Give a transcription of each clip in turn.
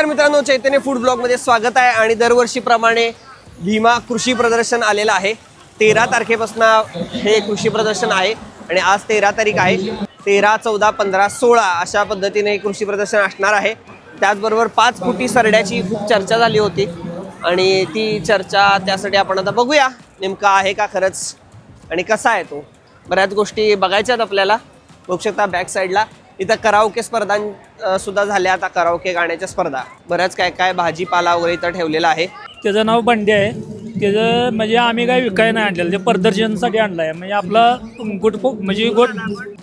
नमस्कार मित्रांनो चैतन्य फूड ब्लॉगमध्ये स्वागत आहे आणि दरवर्षीप्रमाणे भीमा कृषी प्रदर्शन आलेलं आहे. तेरा तारखेपासून हे कृषी प्रदर्शन आहे आणि आज तेरा तारीख आहे. तेरा चौदा पंधरा सोळा अशा पद्धतीने हे कृषी प्रदर्शन असणार आहे. त्याचबरोबर पाच फुटी सरड्याची खूप चर्चा झाली होती आणि ती चर्चा त्यासाठी आपण आता बघूया नेमका आहे का खरंच आणि कसा आहे तो. बऱ्याच गोष्टी बघायच्यात आपल्याला. बघू शकता बॅक साईडला इथं कराओके स्पर्धा सुद्धा झाल्या आता कराओके गाण्याच्या स्पर्धा. बऱ्याच काय काय भाजीपाला वगैरे इथं ठेवलेला आहे. त्याचं नाव बंडे आहे. त्याचं म्हणजे आम्ही काही विकाय नाही आणलेलं ते प्रदर्शनसाठी आणलं आहे म्हणजे आपला गुड म्हणजे गुड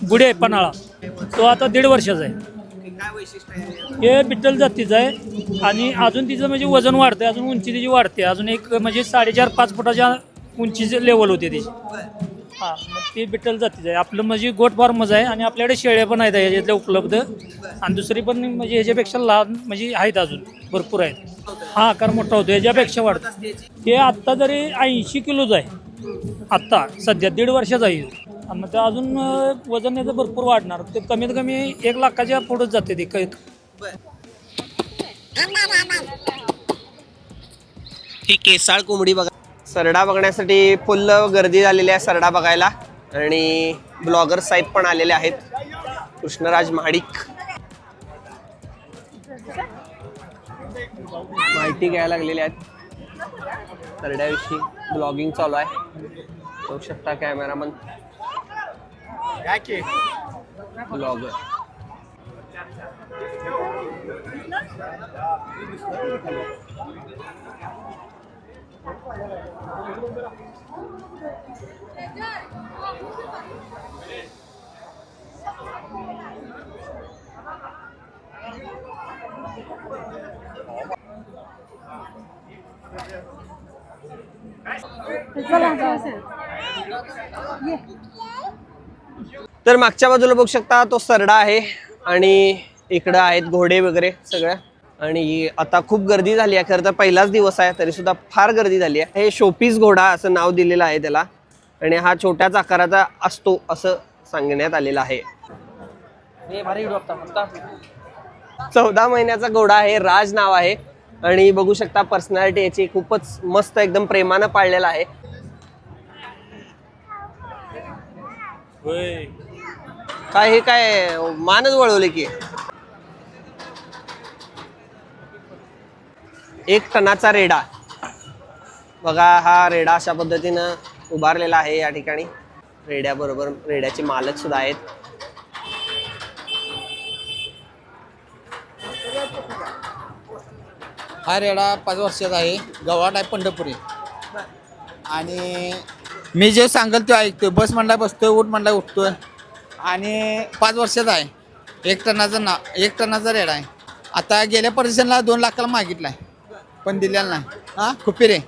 गुडे आहे पन्हाळा. तो आता दीड वर्षाचा आहे. हे बिट्टल जातीचं आहे. आणि अजून तिचं म्हणजे वजन वाढतं अजून उंची तिची वाढते अजून एक म्हणजे साडेचार पाच फुटाच्या उंचीचे लेवल होते तिची हां मग ती बिटल जातीचं आहे आपलं म्हणजे गोट फार्मच आहे आणि आपल्याकडे शेळ्या पण आहेत ह्याच्यातल्या उपलब्ध. आणि दुसरी पण म्हणजे ह्याच्यापेक्षा लहान म्हणजे आहेत अजून भरपूर आहेत. हा आकार मोठा होतो ह्याच्यापेक्षा वाढतो. हे आत्ता जरी ऐंशी किलोच आहे. आत्ता सध्या दीड वर्षाचा आहे आणि मग ते अजून वजन याचं भरपूर वाढणार. ते कमीत कमी एक लाखाच्या पुढंच जाते ते कै. ही केसाळ कोंबडी बघा. सरडा बघण्यासाठी फुल्ल गर्दी झालेली आहे सरडा बघायला. आणि ब्लॉगर साहेब पण आलेले आहेत. कृष्णराज महाडिक. माहिती घ्यायला लागलेली आहेत. सरड्याविषयी ब्लॉगिंग चालू आहे. बघू शकता कॅमेरामन. ब्लॉगर. तर मागच्या बाजूला बघू शकता तो सरडा आहे आणि इकडं आहेत घोडे वगैरे सगळ्या. आणि आता खूप गर्दी झाली आहे. खरं तर पहिलाच दिवस आहे तरी सुद्धा फार गर्दी झाली आहे. हे शोपीस घोडा असं नाव दिलेलं आहे त्याला. आणि हा छोट्याच आकाराचा असतो असं सांगण्यात आलेलं आहे. चौदा महिन्याचा घोडा आहे राज नाव आहे. आणि बघू शकता पर्सनॅलिटी याची खूपच मस्त एकदम प्रेमानं पाळलेला आहे. काय हे काय मानच वळवले की. एक टनाचा रेडा. बघा हा रेडा अशा पद्धतीनं उभारलेला आहे या ठिकाणी. रेड्याबरोबर रेड्याचे मालक सुद्धा आहेत. हा रेडा पाच वर्षाचा आहे. गव्हाट आहे पंढरपुरी. आणि मी जे सांगेल ते ऐकतोय. बस म्हणला बसतोय उठ म्हणला उठतोय. आणि पाच वर्षाचा आहे. एक टनाचा ना एक टनाचा रेडा आहे. आता गेल्या परिसरला दोन लाखाला मागितला आहे पण दिलेला नाही. हां? खुपी रे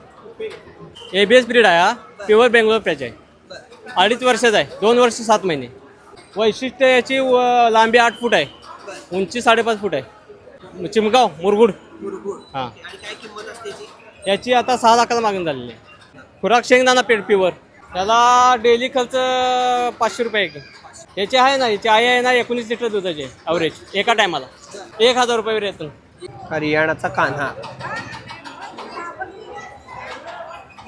ए बी एस ब्रीड आहे हा. प्युअर बेंगलोर पॅच आहे. अडीच वर्षाचा आहे. दोन वर्ष सात महिने. वैशिष्ट्य याची व- लांबी आठ फूट आहे. उंची साडेपाच फूट आहे. चिमगाव मुरगुड. हां. याची आता सहा लाखाला मागणी झालेली आहे. खुराक शेंगदाणा पेड प्युअर त्याला डेली खर्च पाचशे रुपये आहे याची आहे ना याची आई आहे ना एकोणीस लिटर दुधाची ॲव्हरेज एका टायमाला. एक हजार रुपये येतो. हरियाणाचा कान्हा.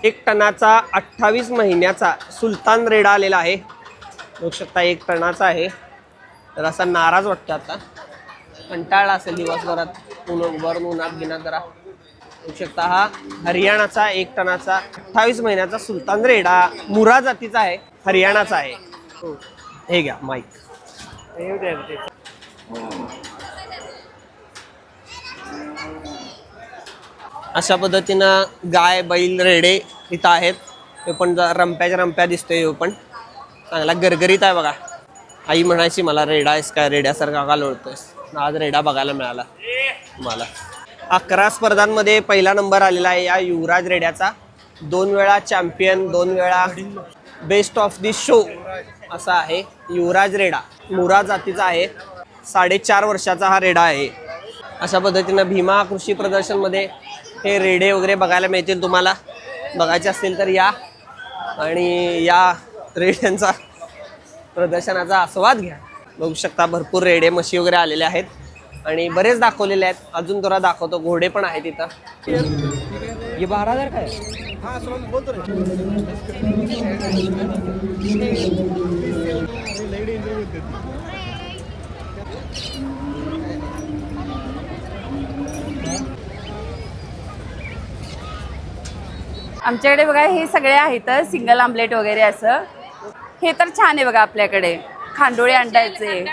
एक टनाचा अठ्ठावीस महिन्याचा सुलतान रेडा आलेला आहे. बघू शकता एक टनाचा आहे. तर असा नाराज वाटतो आता. कंटाळा असेल दिवसभरात. ऊन उभारून उन्हात घेणार जरा. बघू शकता हा हरियाणाचा एक टनाचा अठ्ठावीस महिन्याचा सुलतान रेडा मुरा जातीचा आहे. हरियाणाचा आहे. हो, हे घ्या माईक अशा पद्धतीनं गाय बैल रेडे इथं आहेत. हे पण रंप्याच्या रंप्या दिसतोय हे पण. चांगला गरगरीत आहे बघा. आई म्हणायची मला रेडा आहेस काय रेड्यासारखा का लोळतोयस? आज रेडा बघायला मिळाला मला अकरा स्पर्धांमध्ये पहिला नंबर आलेला आहे या युवराज रेड्याचा. दोन वेळा चॅम्पियन दोन वेळा बेस्ट ऑफ दी शो असा आहे युवराज रेडा. मुरा जातीचा आहे. साडेचार वर्षाचा हा रेडा आहे. अशा पद्धतीनं भीमा कृषी प्रदर्शनमध्ये हे रेडे वगैरे बघायला मिळतील तुम्हाला. बघायचे असतील तर या. आणि या रेड्यांचा प्रदर्शनाचा आस्वाद घ्या. बघू शकता भरपूर रेडे म्हशी वगैरे आलेले आहेत. आणि बरेच दाखवलेले आहेत. अजून तुला दाखवतो. घोडे पण आहेत इथं. हे बारा हजार काय? आमच्याकडे बघा हे सगळे आहेत सिंगल आमलेट वगैरे असं. हे तर छान आहे बघा आपल्याकडे. खांडोळे अंड्याचे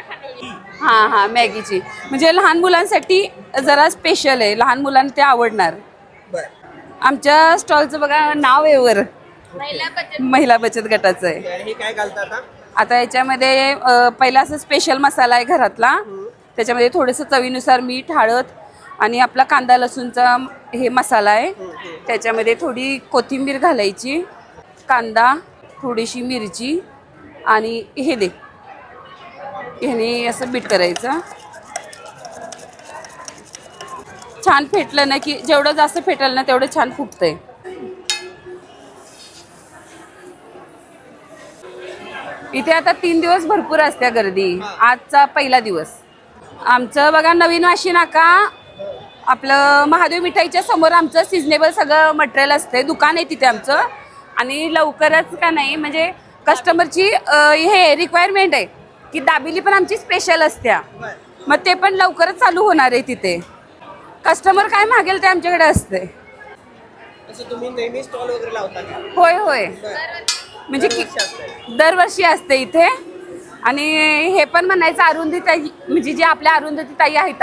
हां हां मॅगीची. म्हणजे लहान मुलांसाठी जरा स्पेशल आहे. लहान मुलांना ते आवडणार. आमच्या स्टॉलचं बघा नाव आहे वर. महिला बचत गटाचं आहे. हे काय घालतात आता? आता याच्यामध्ये पहिला असं स्पेशल मसाला आहे घरातला. त्याच्यामध्ये थोडंसं चवीनुसार मीठ हळद आणि आपला कांदा लसूणचा हे मसाला आहे. त्याच्यामध्ये थोडी कोथिंबीर घालायची कांदा थोडीशी मिरची आणि हे दे. ह्याने असं बीट करायचं. छान फेटलं ना की जेवढं जास्त फेटलं ना तेवढं छान फुटतंय. इथे आता तीन दिवस भरपूर असते गर्दी. आजचा पहिला दिवस. आमचं बघा नवीन वाशी नाका. आपलं महादेव मिठाईच्या समोर आमचं सिजनेबल सगळं मटेरियल असते दुकान आहे तिथे आमचं. आणि लवकरच का नाही म्हणजे कस्टमरची हे रिक्वायरमेंट आहे की दाबिली पण आमची स्पेशल असत्या. मग ते पण लवकरच चालू होणार आहे तिथे. कस्टमर काय मागेल ते आमच्याकडे असते असं तुम्ही नेहमी स्टॉल वगैरे लावता का? होय होय. म्हणजे की दरवर्षी असते इथे. आणि हे पण म्हणायचं अरुंधी ताई म्हणजे जे आपल्या अरुंधती ताई आहेत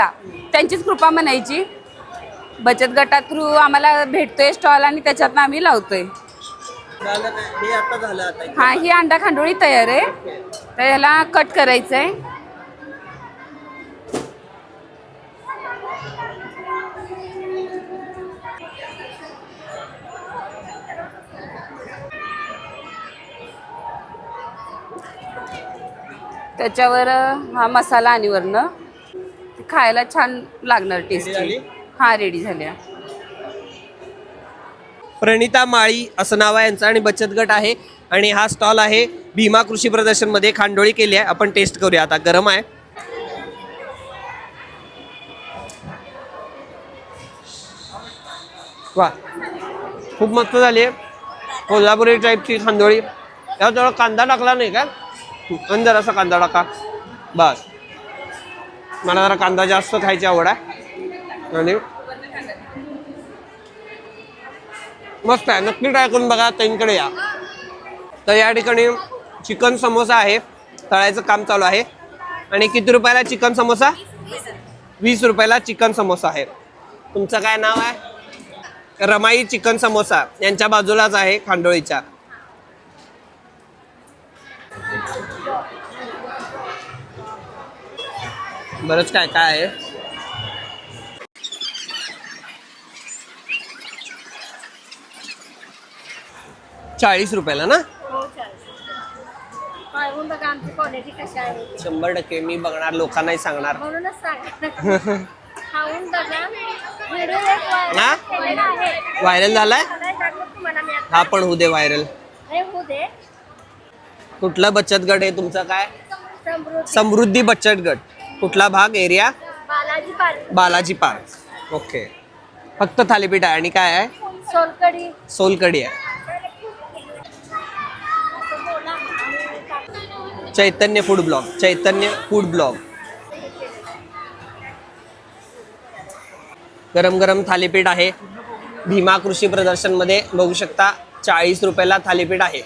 त्यांचीच कृपा म्हणायची. बचत गटा थ्रू आम्हाला भेटतोय स्टॉल आणि त्याच्यातनं आम्ही लावतोय. झालं काय? हे आता झालं आता हा ही अंडा खांडोळी तयार आहे. तर याला कट करायचं आहे त्याच्यावर हा मसाला आणि वरनं खायला छान लागणार झाली? टेस्टी हा रेडी झाल्या. प्रणिता माळी असं नाव आहे यांचं आणि बचत गट आहे. आणि हा स्टॉल आहे भीमा कृषी प्रदर्शनमध्ये खांडोळी केली आहे. आपण टेस्ट करूया. आता गरम आहे. वा खूप मस्त झाली आहे. कोल्हापुरी टाईपची खांदोळी त्याजवळ कांदा टाकला नाही का? अंदर असा कांदा टाका. बस. मला जरा कांदा जास्त खायची आवड आहे. आणि? मस्त आहे. नक्की ट्राय करून बघा. त्यांकडे या. तर या ठिकाणी चिकन समोसा आहे. तळायचं काम चालू आहे. आणि किती रुपयाला चिकन समोसा? वीस रुपयाला चिकन समोसा आहे. तुमचं काय नाव आहे? रमाई चिकन समोसा. यांच्या बाजूलाच आहे खांडोळीच्या. बरंच काय काय आहे? चाळीस रुपयाला ना? आहे. शंभर टक्के मी बघणार लोकांनाही सांगणार. हा? व्हायरल झालाय? हा पण होऊ दे व्हायरल हे कुठला बचत गट आहे तुमचा काय? समृद्धी. समृद्धी बचत गट. कुठला भाग area? Balaji park. Balaji park. Okay. फक्त थालीपीठ आहे आणि काय आहे? सोलकडी सोलकडी आहे असं बोला आणि टाक. Chaitanya food blog Chaitanya food blog. गरम गरम थालीपीठ आहे. भीमा कृषी प्रदर्शनमध्ये बघू शकता चाळीस रुपयाला थालीपीठ आहे.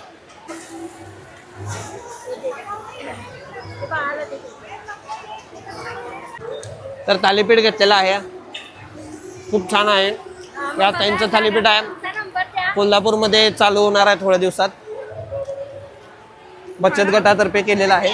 तर थालीपीठ घेतलेलं आहे. खूप छान आहे. या त्यांचं थालीपीठ आहे. कोल्हापूरमध्ये चालू होणार आहे थोड्या दिवसात. बचत गटातर्फे केलेला आहे.